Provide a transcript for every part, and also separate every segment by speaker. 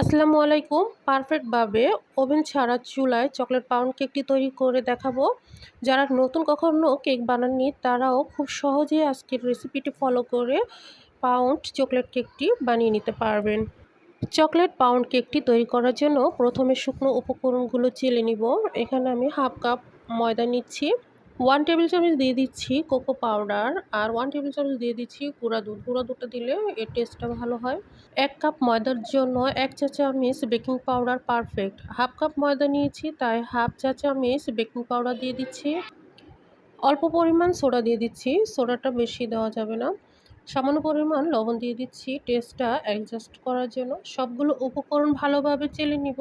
Speaker 1: আসসালামু আলাইকুম। পারফেক্টভাবে ওভেন ছাড়া চুলায় চকলেট পাউন্ড কেকটি তৈরি করে দেখাবো। যারা নতুন কখনো কেক বানাননি, তারাও খুব সহজে আজকের রেসিপিটি ফলো করে পাউন্ড চকলেট কেকটি বানিয়ে নিতে পারবেন। চকলেট পাউন্ড কেকটি তৈরি করার জন্য প্রথমে শুকনো উপকরণগুলো চেলে নিব। এখানে আমি হাফ কাপ ময়দা নিচ্ছি। ওয়ান টেবিল চামচ দিয়ে দিচ্ছি কোকো পাউডার আর ওয়ান টেবিল চামচ দিয়ে দিচ্ছি গুঁড়া দুধ। গুঁড়া দুধটা দিলে এর টেস্টটা ভালো হয়। এক কাপ ময়দার জন্য এক চা চামচ baking powder perfect half cup ময়দা নিয়েছি, তাই হাফ চা চামচ বেকিং পাউডার দিয়ে দিচ্ছি। অল্প পরিমাণ সোডা দিয়ে দিচ্ছি সোডাটা বেশি দেওয়া যাবে না। সামান্য পরিমাণ লবণ দিয়ে দিচ্ছি টেস্টটা অ্যাডজাস্ট করার জন্য। সবগুলো উপকরণ ভালোভাবে চেলে নিব।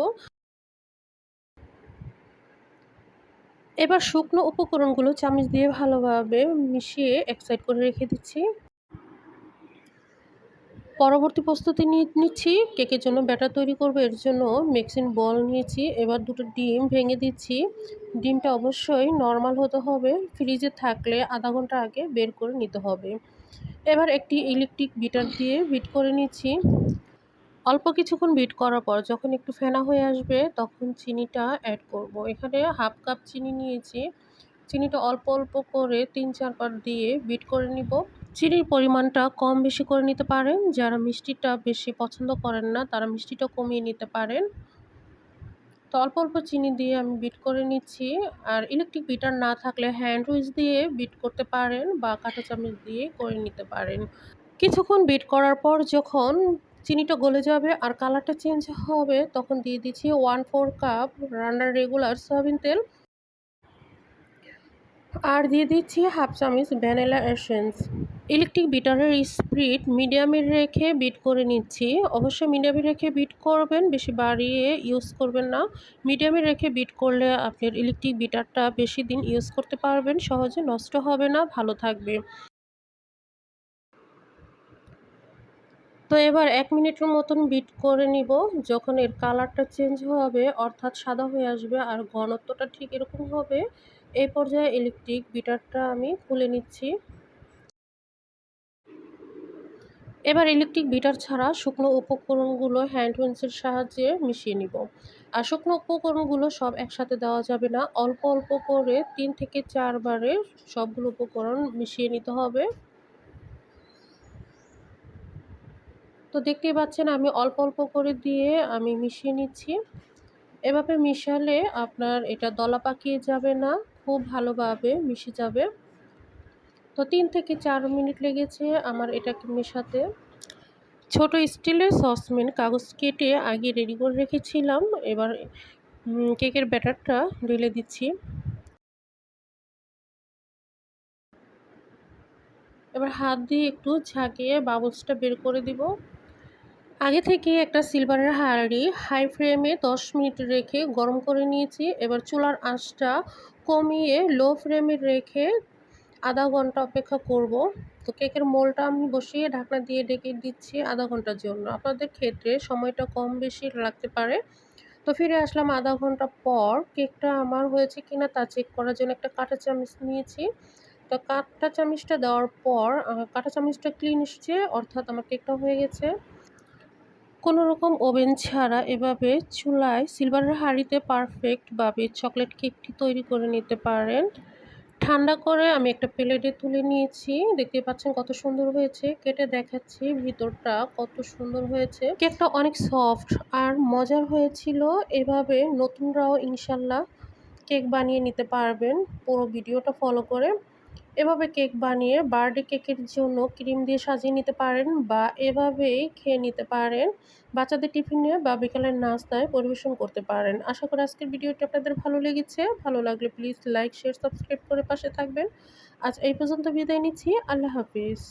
Speaker 1: এবার শুকনো উপকরণগুলো চামচ দিয়ে ভালোভাবে মিশিয়ে এক সাইড করে রেখে দিচ্ছি। পরবর্তী প্রস্তুতি নিচ্ছি। কেকের জন্য ব্যাটার তৈরি করব, এর জন্য মিক্সিং বল নিয়েছি। এবার দুটো ডিম ভেঙে দিচ্ছি। ডিমটা অবশ্যই নর্মাল হতে হবে। ফ্রিজে থাকলে আধা ঘণ্টা আগে বের করে নিতে হবে। এবার একটি ইলেকট্রিক বিটার দিয়ে বিট করে নিচ্ছি। অল্প কিছুক্ষণ বিট করার পর যখন একটু ফেনা হয়ে আসবে, তখন চিনিটা অ্যাড করব। এখানে হাফ কাপ চিনি নিয়েছি। চিনিটা অল্প অল্প করে তিন চারবার দিয়ে বিট করে নিব। চিনির পরিমাণটা কম বেশি করে নিতে পারেন। যারা মিষ্টিটা বেশি পছন্দ করেন না, তারা মিষ্টিটা কমিয়ে নিতে পারেন। তো অল্প অল্প চিনি দিয়ে আমি বিট করে নিচ্ছি। আর ইলেকট্রিক বিটার না থাকলে হ্যান্ড উইচ দিয়ে বিট করতে পারেন বা কাঁটা চামচ দিয়ে করে নিতে পারেন। কিছুক্ষণ বিট করার পর যখন চিনিটা গলে যাবে আর কালারটা চেঞ্জ হবে, তখন দিয়ে দিচ্ছি ওয়ান ফোর কাপ রান্নার রেগুলার সয়াবিন তেল। আর দিয়ে দিচ্ছি হাফ চামচ ভ্যানিলা এসেন্স ইলেকট্রিক বিটারের স্পিড মিডিয়ামে রেখে বিট করে নিচ্ছি। অবশ্যই মিডিয়ামে রেখে বিট করবেন, বেশি বাড়িয়ে ইউজ করবেন না। মিডিয়ামে রেখে বিট করলে আপনার ইলেকট্রিক বিটারটা বেশি দিন ইউজ করতে পারবেন, সহজে নষ্ট হবে না, ভালো থাকবে। তো এবার এক মিনিটের মতন বিট করে নিব। যখন এর কালারটা চেঞ্জ হবে, অর্থাৎ সাদা হয়ে আসবে আর ঘনত্বটা ঠিক এরকম হবে, এই পর্যায়ে ইলেকট্রিক বিটারটা আমি খুলে নিচ্ছি। এবার ইলেকট্রিক বিটার ছাড়া শুকনো উপকরণগুলো হ্যান্ড উইন্সের সাহায্যে মিশিয়ে নিব। আর শুকনো উপকরণগুলো সব একসাথে দেওয়া যাবে না। অল্প অল্প করে তিন থেকে চারবারে সবগুলো উপকরণ মিশিয়ে নিতে হবে। তো দেখতেই পাচ্ছেন আমি অল্প অল্প করে দিয়ে আমি মিশিয়ে নিচ্ছি। এভাবে মিশালে আপনার এটা দলা পাকিয়ে যাবে না, খুব ভালোভাবে মিশে যাবে। তো তিন থেকে চার মিনিট লেগেছে আমার এটাকে মেশাতে। ছোট স্টিলের সসম্যান কাগজ কেটে আগে রেডি করে রেখেছিলাম, এবার কেকের ব্যাটারটা ঢেলে দিচ্ছি। এবার হাত দিয়ে একটু ঝাঁকিয়ে বাবলসটা বের করে দিব। আগে থেকে একটা সিলভারের হাঁড়ি হাই ফ্লেমে দশ মিনিট রেখে গরম করে নিয়েছি। এবার চুলার আঁচটা কমিয়ে লো ফ্লেমে রেখে আধা ঘণ্টা অপেক্ষা করব। তো কেকের মোলটা আমি বসিয়ে ঢাকনা দিয়ে ডেকে দিচ্ছি আধা ঘণ্টার জন্য। আপনাদের ক্ষেত্রে সময়টা কম বেশি লাগতে পারে। তো ফিরে আসলাম আধা ঘণ্টা পর। কেকটা আমার হয়েছে কিনা তা চেক করার জন্য একটা কাঁটা চামচ নিয়েছি। তো কাঁটা চামচটা দেওয়ার পর কাঁটা চামচটা ক্লিন এসছে, অর্থাৎ আমার কেকটা হয়ে গেছে। কোনো রকম ওভেন ছাড়া এভাবে চুলায় সিলভারের হাঁড়িতে পারফেক্টভাবে চকলেট কেকটি তৈরি করে নিতে পারেন। ঠান্ডা করে আমি একটা প্লেটে তুলে নিয়েছি। দেখতে পাচ্ছেন কত সুন্দর হয়েছে। কেটে দেখাচ্ছি ভিতরটা কত সুন্দর হয়েছে। কেকটা অনেক সফট আর মজার হয়েছিল। এভাবে নতুনরাও ইনশাল্লাহ কেক বানিয়ে নিতে পারবেন। পুরো ভিডিওটা ফলো করে এভাবে কেক বানিয়ে বার্থডে কেকের জন্য ক্রিম দিয়ে সাজিয়ে নিতে পারেন বা এভাবেই খেয়ে নিতে পারেন। বাচ্চাদের টিফিনে বা বিকালের নাস্তায় পরিবেশন করতে পারেন। আশা করি আজকের ভিডিওটি আপনাদের ভালো লেগেছে। ভালো লাগলে প্লিজ লাইক, শেয়ার, সাবস্ক্রাইব করে পাশে থাকবেন। আজ এই পর্যন্ত বিদায় নিচ্ছি। আল্লাহ হাফিজ।